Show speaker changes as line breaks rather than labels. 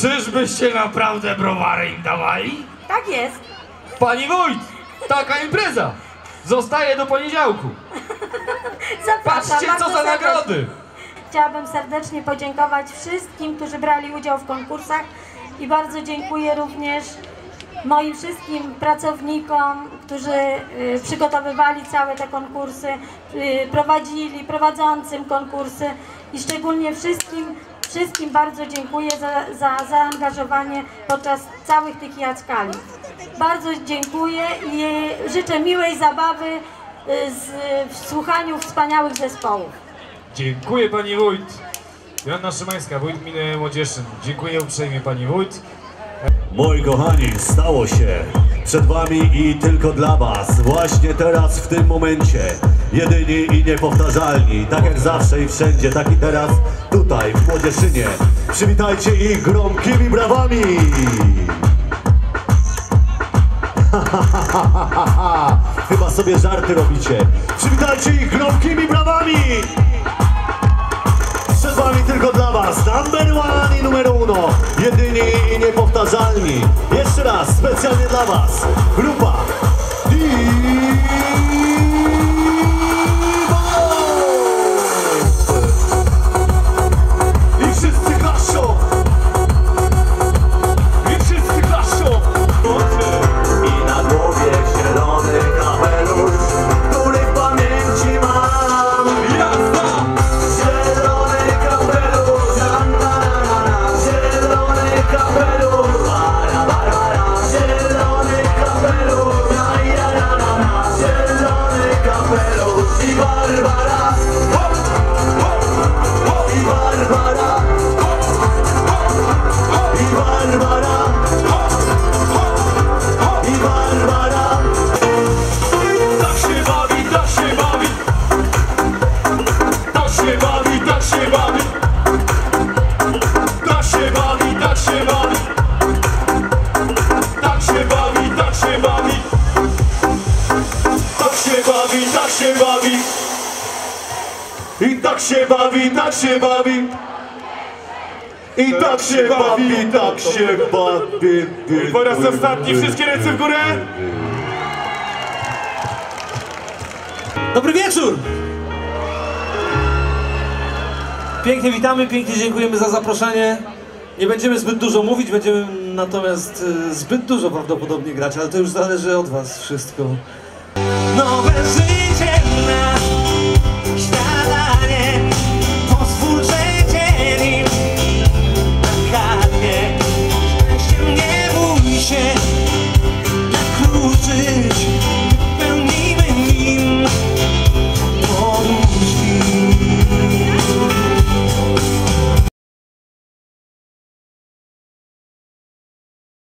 Czyżbyście naprawdę browary im dawali?
Tak jest.
Pani wójt, taka impreza. Zostaje do poniedziałku.
Zapraszam
Patrzcie, co za nagrody.
Chciałabym serdecznie podziękować wszystkim, którzy brali udział w konkursach i bardzo dziękuję również moim wszystkim pracownikom, którzy y, przygotowywali całe te konkursy, y, prowadzili, prowadzącym konkursy i szczególnie wszystkim, wszystkim bardzo dziękuję za, za zaangażowanie podczas całych tych jackali. Bardzo dziękuję i życzę miłej zabawy y, z, w słuchaniu wspaniałych zespołów.
Dziękuję pani wójt. Joanna Szymańska, wójt gminy Młodzieszyn. Dziękuję uprzejmie pani wójt.
Moi kochani, stało się przed wami i tylko dla was. Właśnie teraz, w tym momencie. Jedyni i niepowtarzalni. Tak jak zawsze i wszędzie, tak i teraz tutaj, w Młodzieszynie. Przywitajcie ich gromkimi brawami. Chyba sobie żarty robicie. Przywitajcie ich gromkimi brawami. Was number one i numer uno Jedyni i niepowtarzalni. Jeszcze raz, specjalnie dla was. Grupa Tak się bawi, tak się bawi. Tak się bawi, tak się bawi. I tak się bawi, tak się bawi. I tak się bawi, tak się bawi.
Po raz ostatni, wszystkie ręce w górę.
Dobry wieczór! Pięknie witamy, pięknie dziękujemy za zaproszenie. Nie będziemy zbyt dużo mówić, będziemy natomiast e, zbyt dużo prawdopodobnie grać, ale to już zależy od was wszystko.